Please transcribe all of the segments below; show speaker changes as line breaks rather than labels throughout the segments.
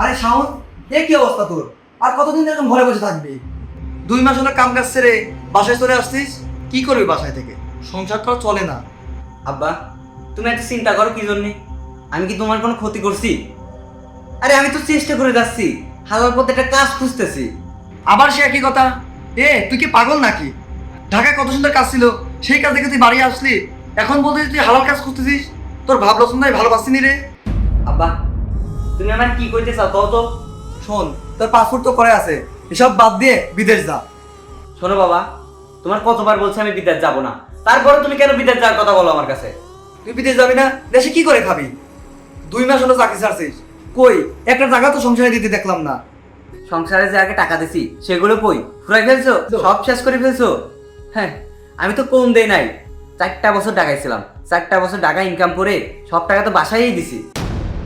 আরে শাওন এ কি অবস্থা তোর? আর কতদিন এরকম ঘরে বসে থাকবি? দুই মাস হলো কাম কাজ ছেড়ে বাসায় চলে আসছিস? কি করবি বাসায় থেকে? সংসার আর চলে না।
আব্বা তুমি এত চিন্তা করো কি জন্যে? আমি কি তোমার কোনো ক্ষতি করছি? আরে আমি তো চেষ্টা করে যাচ্ছি হালাল পথে একটা কাজ খুঁজতেছি।
আবার সে একই কথা? এ তুই কি পাগল নাকি? ঢাকায় কত সুন্দর কাজ ছিল সেই কাজ দেখে তুই বাড়ি আসলি। এখন বলতে তুই হালাল কাজ করতেছিস তোর ভাব রচন নাই ভালোবাসিনি রে।
আব্বা তুমি আমার কি কইতে চাও, কও তো।
শোন, তোর পাসপোর্ট তো করে আছে। এসব বাদ দিয়ে বিদেশ যা।
শোনো বাবা, তোমার কতবার বলছে আমি বিদেশ যাব না। তারপরে তুমি কেন বিদেশ যাওয়ার কথা বলো আমার কাছে?
তুই বিদেশ যাবি না, দেশে কি করে খাবি? দুই মাস হলো চাকরি ছাড়ছিস। কই, একটা জায়গা তো সংসারে দিতে দেখলাম না।
সংসারে যে আগে টাকা দিছি, সেগুলো কই? ফুরাই ফেলছো? সব শেষ করে ফেলছো? হ্যাঁ আমি তো কম দেই নাই। চারটা বছর টাকাইছিলাম চারটা বছর টাকা ইনকাম করে সব টাকা তো বাসায়ই দিছি।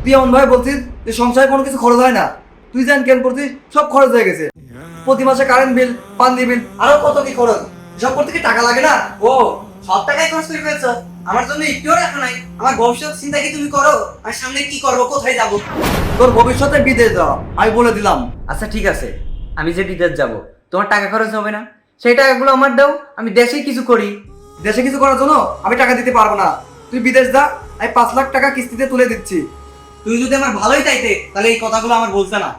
তুই এমন ভাবে বলছিস যে সংসারে কোনো কিছু খরচ হয় না। তুই যেন কেন করছিস? সব খরচ হয়ে গেছে। প্রতি মাসে কারেন্ট বিল পানি বিল আরও কত কি খরচ? সব করতে কি টাকা লাগে না?
ও সব টাকাই খরচ করে ফেলছো আমার জন্য একটুও রাখা নাই। আমার ভবিষ্যৎ চিন্তা কি তুমি করো? আর সামনে কি করব? কোথায় যাব?
তোর ভবিষ্যতে বিদেশ যাওয়া। আমি বলে দিলাম।
আচ্ছা ঠিক আছে। আমি যে বিদেশ যাব তোমার টাকা খরচ হবে না? সেই টাকাগুলো আমার দাও আমি দেশে কিছু করি।
দেশে কিছু করার জন্য আমি টাকা দিতে পারব না। তুই বিদেশ যা আমি পাঁচ লাখ টাকা কিস্তিতে তুলে দিচ্ছি।
তুই যদি আমার ভালোই চাইতে তাহলে এই কথাগুলো আমার বলছে না।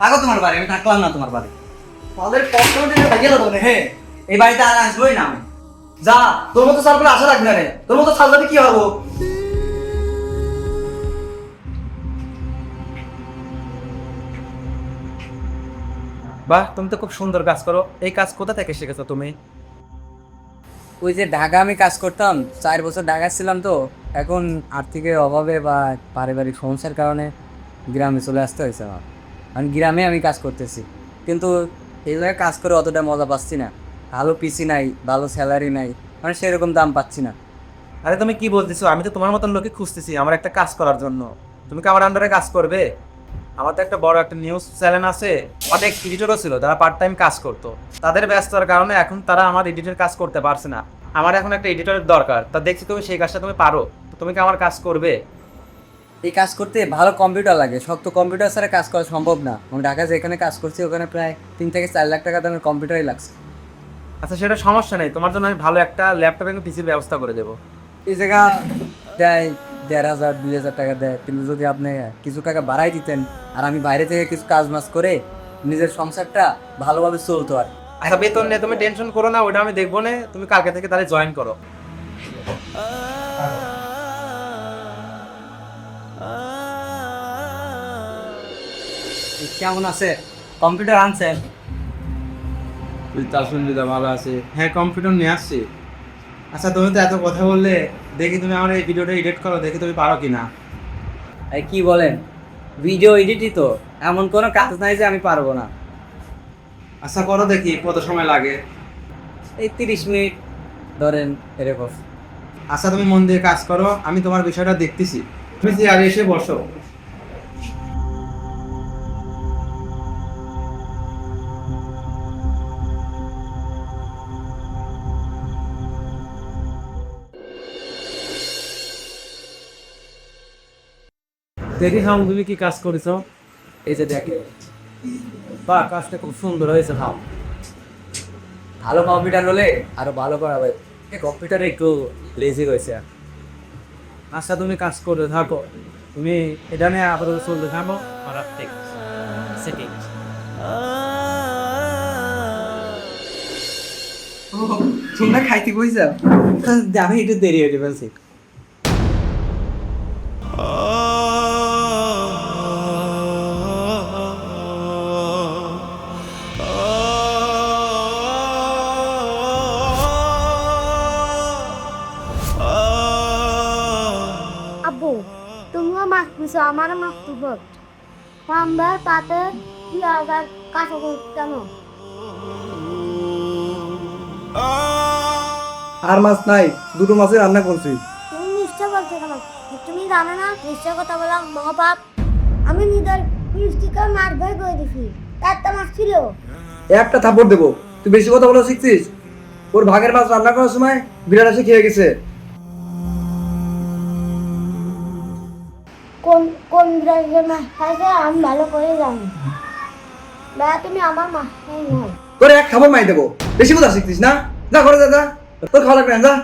থাকো তোমার বাড়ি আমি থাকলাম না তোমার বাড়ি।
তাদের কষ্ট গেল তো হ্যাঁ
এই বাড়িতে আর আসবোই না আমি।
যা তোর মতো সাল করে আশা রাখবি না রে। তোর মতো যাবে কি হব?
বাহ তুমি তো খুব সুন্দর কাজ করো। এই কাজ কোথা থেকে শিখেছো তুমি?
ওই যে ঢাকা আমি কাজ করতাম চার বছর ঢাকা ছিলাম তো। এখন আর্থিকের অভাবে বা পারিবারিক সমস্যার কারণে গ্রামে চলে আসতে হয়েছে আমার। কারণ গ্রামে আমি কাজ করতেছি। কিন্তু এই জায়গায় কাজ করে অতটা মজা পাচ্ছি না। ভালো পিসি নাই, ভালো স্যালারি নাই মানে সেরকম দাম পাচ্ছি না।
আরে তুমি কি বলতেছো? আমি তো তোমার মতন লোকে খুঁজতেছি আমার একটা কাজ করার জন্য। তুমি কি আমার আন্ডারে কাজ করবে? আমার তো একটা বড় একটা নিউজ চ্যানেল আছে। অনেক এডিটরও ছিল তারা পার্ট টাইম কাজ করতো। তাদের ব্যস্ততার কারণে এখন তারা আমার এডিটের কাজ করতে পারছে না। আমার এখন একটা এডিটরের দরকার। তা দেখছি তুমি সেই কাজটা তুমি পারো। তুমি কি আমার কাজ করবে?
এই কাজ করতে ভালো কম্পিউটার লাগে। শক্ত কম্পিউটার ছাড়া কাজ করা সম্ভব না। এবং ঢাকা যেখানে কাজ করছি ওখানে প্রায় তিন থেকে চার লাখ টাকা দামের কম্পিউটারই লাগছে।
আচ্ছা সেটা সমস্যা নেই। তোমার জন্য আমি ভালো একটা ল্যাপটপ এবং পিসির ব্যবস্থা করে দেবো।
এই জায়গা দেয় দেড় হাজার দুই হাজার টাকা দেয়। কিন্তু যদি আপনি কিছু টাকা বাড়াই দিতেন আর আমি বাইরে থেকে কিছু কাজ মাজ করে নিজের সংসারটা ভালোভাবে চলতো আর।
আচ্ছা বেতন নিয়ে তুমি টেনশন করো না ওটা আমি দেখব না। তুমি কালকে থেকে তাহলে জয়েন করো।
কেমন আছে? কম্পিউটার আনছেন
আলহামদুলিল্লাহ ভালো আছে। হ্যাঁ কম্পিউটার নিয়ে আসছি। আচ্ছা তুমি তো এত কথা বললে দেখি তুমি আমার এই ভিডিওটা এডিট করো দেখি তুমি পারো কি না
এই কি বলেন? ভিডিও এডিটই তো। এমন কোনো কাজ নাই যে আমি পারব না।
আচ্ছা করো দেখি কত সময় লাগে?
এই তিরিশ মিনিট ধরেন এরকম।
আচ্ছা তুমি মন দিয়ে কাজ করো আমি তোমার বিষয়টা দেখতেছি। তুমি চেয়ারে এসে বসো। দেখি হাম তুমি কি কাজ করেছ?
এই যে দেখেন
বা কাজটা খুব সুন্দর হয়েছে হাম।
ভালো কম্পিউটার হলে আরও ভালো করা হবে এই কম্পিউটারে একটু লেজি হয়েছে।
আচ্ছা তুমি কাজ করে থাকো। তুমি এটা নিয়ে আপাতত চলতে থাকো। আর ঠিক সেটিং
তোমরা খাইতে বই যাও
আমি একটু দেরি হয়ে ফেলছি
মাছ পিছো আমারও মাছ তুব আমরা তাতে পেঁয়াজ আর
মাছ নাই দুটো মাছের রান্না করছি।
তুমি নিশ্চয় বলছো কেন তুমি জানো না নিশ্চয় কথা বলা মহাপাপ। আমি নিজের মিষ্টিকে মার ভয় করে দিছি। তার তো মাছ ছিল।
একটা থাপড় দেবো। তুই বেশি কথা বলা শিখছিস? ওর ভাগের মাছ রান্না করার সময় বিড়াল এসে খেয়ে গেছে।
আমি ভালো করে জানি তুমি আমার মাস্টার
তোর এক খাবার মাই দেবো। বেশি কথা শিখতিস না? যা করে যা তোর খাওয়া লাগবে যা।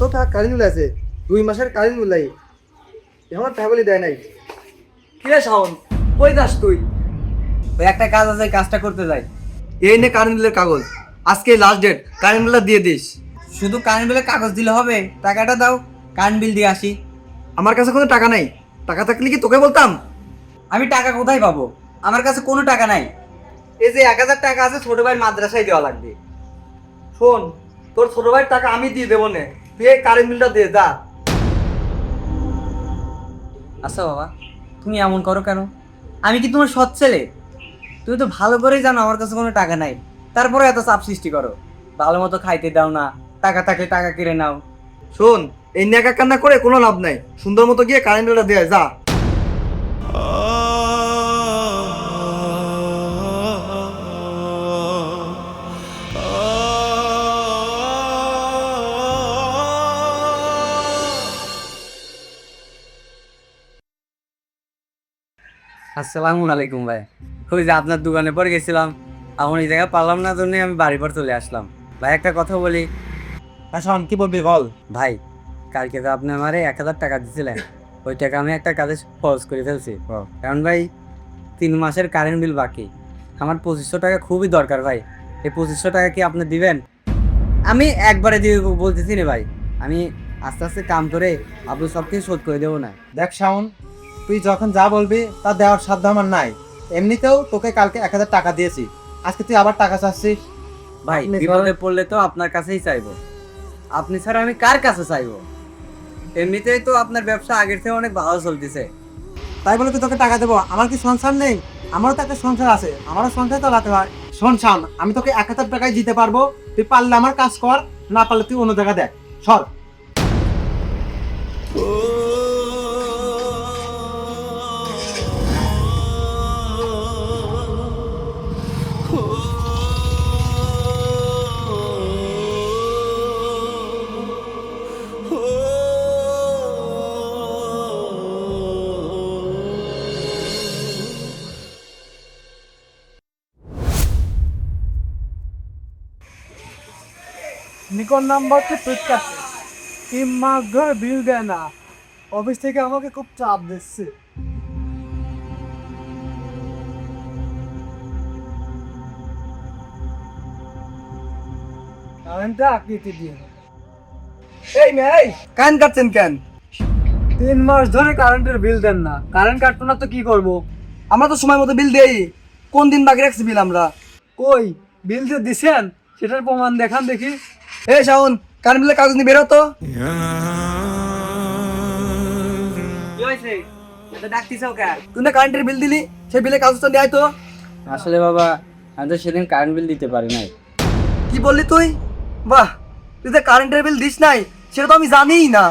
এত টাকা কারেন্ট বিল আছে দুই মাসের কারেন্ট বিল নাই এখন ফ্যামিলি দেয় নাই। কিরে শাওন কই যাস তুই?
ওই একটা কাজ আছে কাজটা করতে যাই।
এই নে কারেন্ট বিলের কাগজ। আজকে লাস্ট ডেট কারেন্ট বিলটা দিয়ে দিস।
শুধু কারেন্ট বিলের কাগজ দিলে হবে টাকাটা দাও কারেন্ট বিল দিয়ে আসি।
আমার কাছে কোনো টাকা নাই। টাকা থাকলে কি তোকে বলতাম?
আমি টাকা কোথায় পাবো? আমার কাছে কোনো টাকা নাই।
এই যে এক হাজার টাকা আছে ছোট ভাই মাদ্রাসায় দেওয়া লাগবে। শোন তোর ছোট ভাইয়ের টাকা আমি দিয়ে দেবো নে। তুই কারেন্ট বিলটা দিয়ে যা।
আচ্ছা বাবা তুমি এমন করো কেন? আমি কি তোমার সৎ ছেলে? তুমি তো ভালো করেই জানো আমার কাছে কোনো টাকা নাই। তারপরে এত চাপ সৃষ্টি করো। ভালো মতো খাইতে দাও না টাকা থাকলে টাকা কেড়ে নাও।
শোন এই নেকা কান্না করে কোনো লাভ নাই। সুন্দর মতো গিয়ে কারেন্ট বিলটা দেয় যা।
আসসালামু আলাইকুম ভাই। ওই যে আপনার দোকানে পরে গেছিলাম এখন এই জায়গায় পারলাম না জন্য আমি বাড়ি পর চলে আসলাম। ভাই একটা কথা বলি।
শোন কি বলবি বল?
ভাই কালকে তো আপনি আমারে এক হাজার টাকা দিয়েছিলেন ওই টাকা আমি একটা কাজে খরচ করে ফেলছি। কারণ ভাই তিন মাসের কারেন্ট বিল বাকি। আমার পঁচিশশো টাকা খুবই দরকার ভাই। এই পঁচিশশো টাকা কি আপনি দিবেন? আমি একবারে দিয়ে বলতেছি রে ভাই। আমি আস্তে আস্তে কাম করে আপনি সব কিছু শোধ করে দেবো না।
দেখ শাওন তুই যখন যা বলবি তা দেওয়ার সাধ্য আমার নাই। এমনিতেও তোকে কালকে এক হাজার টাকা দিয়েছি। আজকে তুই আবার টাকা চাচ্ছিস?
ভাই
আপনি
বিপদে পড়লে তো আপনার কাছেই চাইব। আপনি ছাড়া আমি কার কাছে চাইব? এমনিতেই তো আপনার ব্যবসা আগের থেকে অনেক ভালো চলতেছে।
তাই বলে তুই তোকে টাকা দেবো? আমার কি সংসার নেই? আমারও তো একটা সংসার আছে। আমারও সংসার চালাতে হয়। শোন শাওন আমি তোকে এক হাজার টাকায় দিতে পারব। তুই পারলে আমার কাজ কর না পারলে তুই অন্য জায়গায় দেখ। সর।
নিকন নাম্বারটা পেট কাছে তিন মাস ধরে বিল দেয় না অফিস থেকে আমাকে খুব চাপ দিচ্ছে কারেন্টটা আকৃতি দিয়ে।
এই মেয়ে কান কাটছেন কেন?
তিন মাস ধরে কারেন্টের বিল দেন না। কারেন্ট কাটতো না তো কি করব?
আমরা তো সময় মতো বিল দেই। কোন দিন বাকি রাখছি বিল আমরা?
কই? বিল যে দিছেন সেটার প্রমাণ দেখান দেখি।
এই শাওন কারেন্ট বিলের কাগজ নিয়ে বেরো তো।
কি হয়েছে? এত ডাকতিস কে?
তুই না কারেন্টের বিল দিলি সেই বিলের কাগজটা দেয় তো।
আসলে বাবা আমি তো সেদিন কারেন্ট বিল দিতে পারি নাই।
কি বললি তুই? বাহ তুই যে কারেন্টের বিল দিস নাই সেটা তো আমি জানিই না।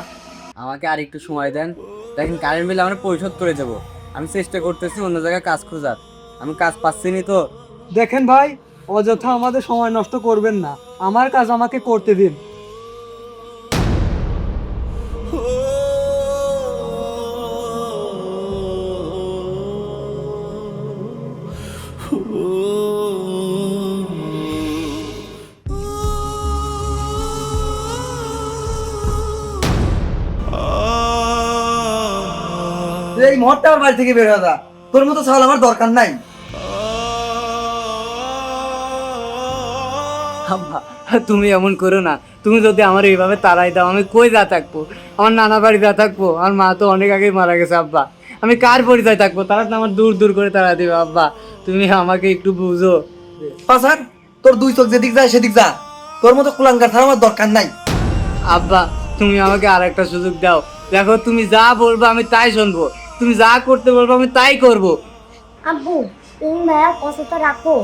আমাকে আর একটু সময় দেন। দেখেন কারেন্ট বিল আমরা পরিশোধ করে দেবো। আমি চেষ্টা করতেছি অন্য জায়গায় কাজ খোঁজার। আমি কাজ পাচ্ছি নি তো।
দেখেন ভাই অযথা আমাদের সময় নষ্ট করবেন না। আমার কাজ আমাকে করতে দিন।
এই মুহূর্তে আমার বাড়ি থেকে বের হয়ে যা। তোর মতো ছাল আমার দরকার নাই।
আব্বা তুমি এমন করো না। তুমি যদি আমার এইভাবে তাড়াই দাও আমি কই যা থাকব? আমার নানা বাড়ি যা থাকব? আমার মা তো অনেক আগেই মারা গেছে আব্বা। আমি কার পরিচয় থাকব? তারা তো আমার দূর দূর করে তাড়া দিবে আব্বা। তুমি আমাকে একটু বুঝো।
পাসার তোর দুই চোখ যেদিক যায় সেদিক যা। তোর মতো কুলাঙ্কার ছাড়া আমার দরকার নাই।
আব্বা তুমি আমাকে আর একটা সুযোগ দাও। দেখো তুমি যা বলব আমি তাই শুনব। তুমি যা করতে বলব আমি তাই করব।
আব্বু তুমি ভাইয়া কথাটা রাখো।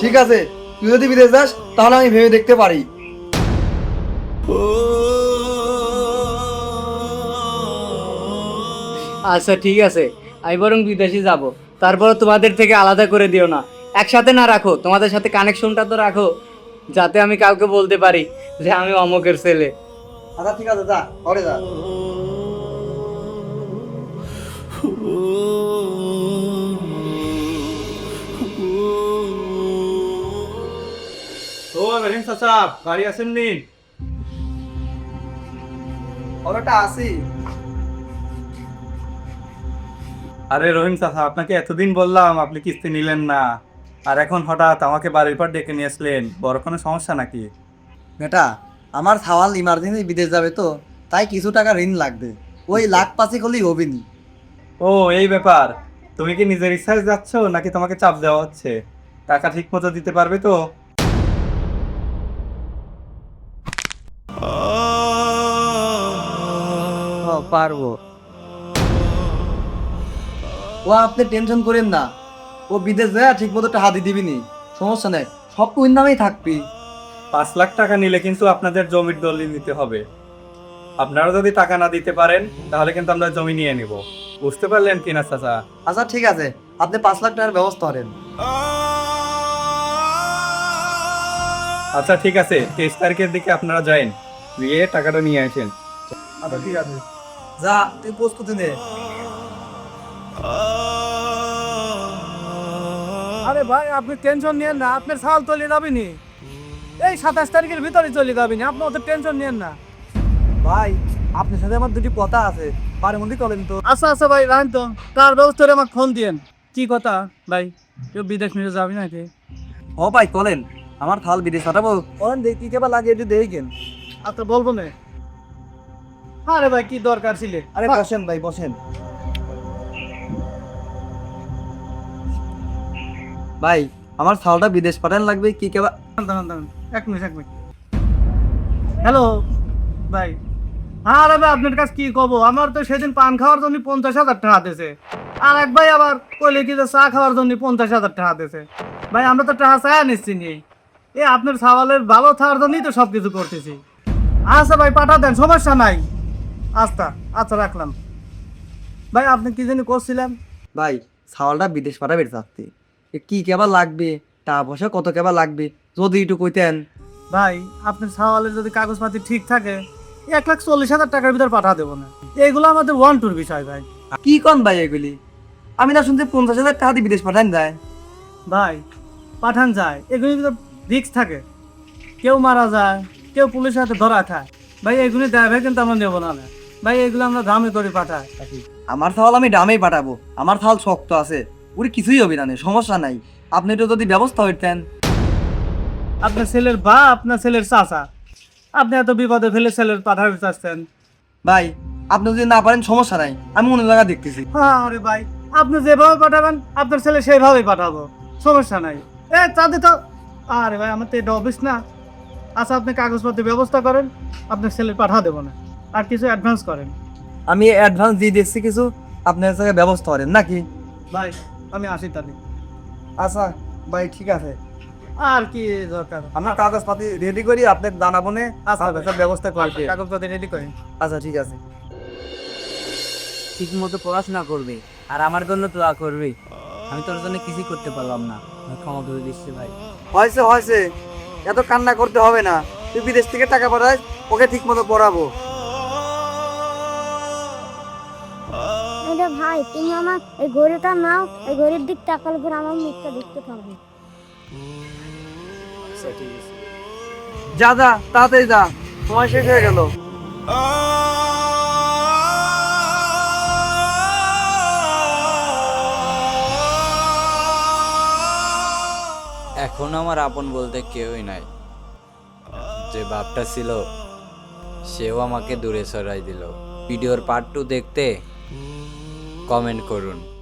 ঠিক আছে তুই যদি বিদেশ যাস তাহলে আমি ভেবে দেখতে পারি।
আচ্ছা ঠিক আছে। আমি বরং বিদেশে যাব। তারপর তোমাদের থেকে আলাদা করে দিও না। একসাথে না রাখো তোমাদের সাথে কানেকশনটা তো রাখো যাতে আমি কাউকে বলতে পারি যে আমি অমকের ছেলে।
আচ্ছা ঠিক আছে যা ঘরে যা।
ও রহিম চাচা গাড়ি আসেননি
ঘরেটা আসি
আরে রহিম চাচা আপনাকে এতদিন বললাম আপনি কিস্তি নিলেন না। আর এখন হঠাৎ আমাকে বাড়ির পর ডেকে নিয়ে আসলেন বড় কোনো সমস্যা নাকি?
বেটা আমার সাওয়াল ইমার্জেন্সি বিদেশ যাবে তো তাই কিছু টাকা ঋণ লাগবে। ওই লাখ পাঁচেক হলেই হবে নি।
ও এই ব্যাপার। তুমি কি নিজের ইচ্ছায় যাচ্ছ নাকি তোমাকে চাপ দেওয়া হচ্ছে? টাকা ঠিক মতো দিতে পারবে তো?
পারব।
ও আপনি টেনশন করেন না। ও বিদেশ যায় ঠিক মতো টাকা দিয়ে দিবি নি। সমস্যা নেই। সব তো ওই নামেই থাকবি।
পাঁচ লাখ টাকা নিলে কিন্তু আপনাদের জমির দলিল নিতে হবে। আপনারা যদি টাকা না দিতে পারেন তাহলে কিন্তু আমরা জমি নিয়ে নিব। বুঝতে পারলেন কিনা চাচা?
আচ্ছা ঠিক আছে। আপনি পাঁচ লাখ টাকার ব্যবস্থা করেন।
আচ্ছা ঠিক আছে। তেইশ তারিখের দিকে আপনারা যাইন। গিয়ে টাকাটা নিয়ে আসেন।
আচ্ছা ঠিক আছে। যা তুই প্রস্তুতি নে।
আরে ভাই আপনি টেনশন নিয়েন না আপনার সাল চলে যাবে নি এই সাতাশ তারিখের ভিতরে চলে যাবে নি আপনি অত টেনশন নিয়েন না।
ভাই আপনার সাথে আমার দুটি কথা আছে বাড়ির মধ্যে করেন তো।
আচ্ছা আচ্ছা ভাই রাখেন তো। তার ব্যবস্থা করে আমাকে ফোন দিয়েন। কি কথা ভাই? কেউ বিদেশ মিদেশ যাবি নাকি?
ও ভাই কলেন আমার থাল বিদেশ পাঠাবো। কলেন দেখি কেবা লাগে একটু দেখেন
আচ্ছা বলব না। আরে ভাই কি দরকার ছিল?
আরে বসেন ভাই বসেন। ভাই আমার ছালটা বিদেশ পাঠান লাগবে কি কেবা
দাঁড়ান দাঁড়ান এক মিনিট এক মিনিট। হ্যালো ভাই। আরে ভাই আপনার কাছে কি কব? আমার তো সেদিন পান খাওয়ার জন্য পঞ্চাশ হাজার টাকা দিয়েছে। আর এক ভাই আবার কইলে কি যে চা খাওয়ার জন্য পঞ্চাশ হাজার টাকা দিয়েছে। ভাই আমরা তো টাকা চায় নিচ্ছি নি। এ আপনার সাওয়ালের ভালো থাকার জন্যই তো সব কিছু করতেছি। আচ্ছা ভাই পাঠা দেন সমস্যা নাই। আচ্ছা আচ্ছা রাখলাম। ভাই আপনি কি জানি করছিলেন?
ভাই ছাওয়ালটা বিদেশ পাঠাবে চাচ্ছি কি কেবা লাগবে? টাকা পয়সা কত কেবা লাগবে? যদি একটু কইতেন।
ভাই আপনার সাওয়ালের যদি কাগজপাতি ঠিক থাকে এক লাখ চল্লিশ হাজার টাকার ভিতর পাঠা দেবো না। এগুলো আমাদের ওয়ান টুর বিষয় ভাই।
কি কন ভাই এগুলি? আমি না শুনছি পঞ্চাশ হাজার টাকা দিয়ে বিদেশ পাঠান যায়।
ভাই পাঠান যায়। এগুলির ভিতর রিক্স থাকে। কেউ মারা যায় কেউ পুলিশের হাতে ধরা খায়। ভাই এগুলি দেয় ভাই কিন্তু আমরা নেব না। ভাই এগুলো আমরা দামে করে পাঠাই।
আমার থাল আমি ডামেই পাঠাবো। আমার থাল শক্ত আছে। ওরে কিছুই হবে না সমস্যা নাই। আপনি একটু যদি ব্যবস্থা হইতেন
আপনার ছেলের বা আপনার ছেলের চাচা। আপনি এত বিপদে ফেলে ছেলের পাঠাতে চাচ্ছেন।
ভাই আপনি যদি না পারেন সমস্যা নাই। আমি অন্য জায়গা দেখতেছি।
হ্যাঁ আরে ভাই আপনি যেভাবে পাঠাবেন আপনার ছেলে সেইভাবেই পাঠাবো। সমস্যা নাই। এ তাদের তো আরে ভাই আমার তো এটা অফিস না। আচ্ছা আপনি কাগজপত্রের ব্যবস্থা করেন। আপনার ছেলে পাঠা দেবো না। আর কিছু অ্যাডভান্স করেন।
আমি অ্যাডভান্স দিয়ে দিচ্ছি কিছু আপনার জায়গায় ব্যবস্থা করেন নাকি?
ভাই আমি আসি তাহলে।
আচ্ছা ভাই ঠিক আছে।
আর কি দরকার?
আমরা কাগজপাতি রেডি করি আপনাকে জানাব নে
আচ্ছা
সব ব্যবস্থা করবে
কাগজপত্র রেডি করেন
আচ্ছা ঠিক আছে।
ঠিক মতো পড়াশোনা করবে আর আমার জন্য তো দোয়া করবে। আমি তোর জন্য কিছুই করতে পারলাম না। ক্ষমা করে দিচ্ছি ভাই।
হয়েছে হয়েছে। এত কান্না করতে হবে না। তুই বিদেশ থেকে টাকা পাঠাস ওকে ঠিক মতো পড়াবো।
ভাই তুমি আমার এই ঘড়িটা নাও এই ঘড়ির দিক তাকালে করে আমার মুখটা দেখতে পাবে।
যা যা তাড়াতাড়ি যা। সময় শেষ হয়ে গেল।
এখন আমার আপন বলতে কেউই নাই। যে বাপটা ছিল সেও আমাকে দূরে সরাই দিল। ভিডিওর পার্ট টু দেখতে কমেন্ট করুন।